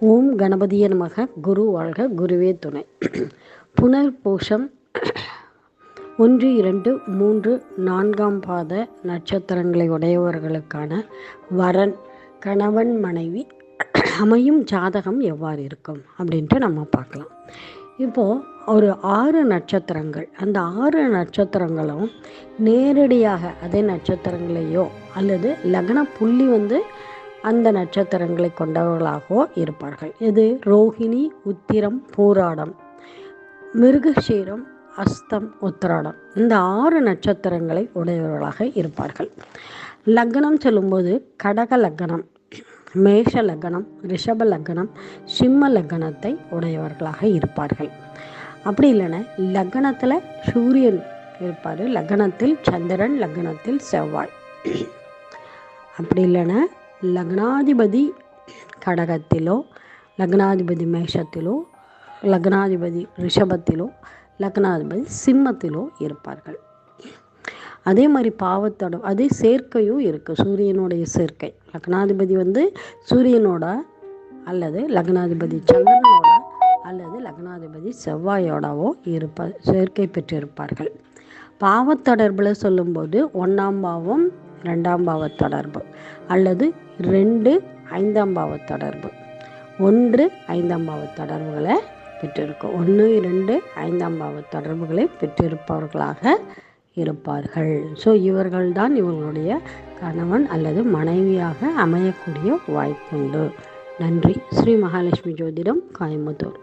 ஓம் கணபதிய நமக. குரு வாழ்க குருவே துணை. புனர்பூஷம் ஒன்று இரண்டு மூன்று நான்காம் பாத நட்சத்திரங்களை உடையவர்களுக்கான வரன் கணவன் மனைவி அமையும் ஜாதகம் எவ்வாறு இருக்கும் அப்படின்ட்டு நம்ம பார்க்கலாம். இப்போது ஒரு ஆறு நட்சத்திரங்கள் அந்த ஆறு நட்சத்திரங்களும் நேரடியாக அதே நட்சத்திரங்களையோ அல்லது லக்ன புள்ளி வந்து அந்த நட்சத்திரங்களை கொண்டவர்களாகவோ இருப்பார்கள். இது ரோஹிணி உத்திரம் பூராடம் மிருகஷீரம் அஸ்தம் உத்திராடம். இந்த ஆறு நட்சத்திரங்களை உடையவர்களாக இருப்பார்கள். லக்னம் சொல்லும்போது கடக லக்னம் மேஷ லக்னம் ரிஷப லக்னம் சிம்ம லக்னத்தை உடையவர்களாக இருப்பார்கள். அப்படி இல்லைன்னா லக்னத்தில் சூரியன் இருப்பார். லக்னத்தில் சந்திரன் லக்னத்தில் செவ்வாய். அப்படி இல்லைன்னா லக்னாதிபதி கடகத்திலோ லக்னாதிபதி மேஷத்திலோ லக்னாதிபதி ரிஷபத்திலோ லக்னாதிபதி சிம்மத்திலோ இருப்பார்கள். அதே மாதிரி பாவத்தோட அதே சேர்க்கையும் இருக்குது சூரியனுடைய சேர்க்கை. லக்னாதிபதி வந்து சூரியனோட அல்லது லக்னாதிபதி சந்திரனோட அல்லது லக்னாதிபதி செவ்வாயோடவோ இருப்ப சேர்க்கை பெற்றிருப்பார்கள். பாவத்தொடர்பில் சொல்லும்போது ஒன்றாம் பாவம் ரெண்டாம் பாவ தொடர்பு அல்லது ரெண்டு ஐந்தாம் பாவ தொடர்பு. ஒன்று ஐந்தாம் பாவ தொடர்புகளை பெற்றிருக்கும் ஒன்று இரண்டு ஐந்தாம் பாவ தொடர்புகளை பெற்றிருப்பவர்களாக இருப்பார்கள். ஸோ இவர்கள்தான் இவர்களுடைய கணவன் அல்லது மனைவியாக அமையக்கூடிய வாய்ப்புண்டு. நன்றி. ஸ்ரீ மகாலட்சுமி ஜோதிடம் கோயம்புத்தூர்.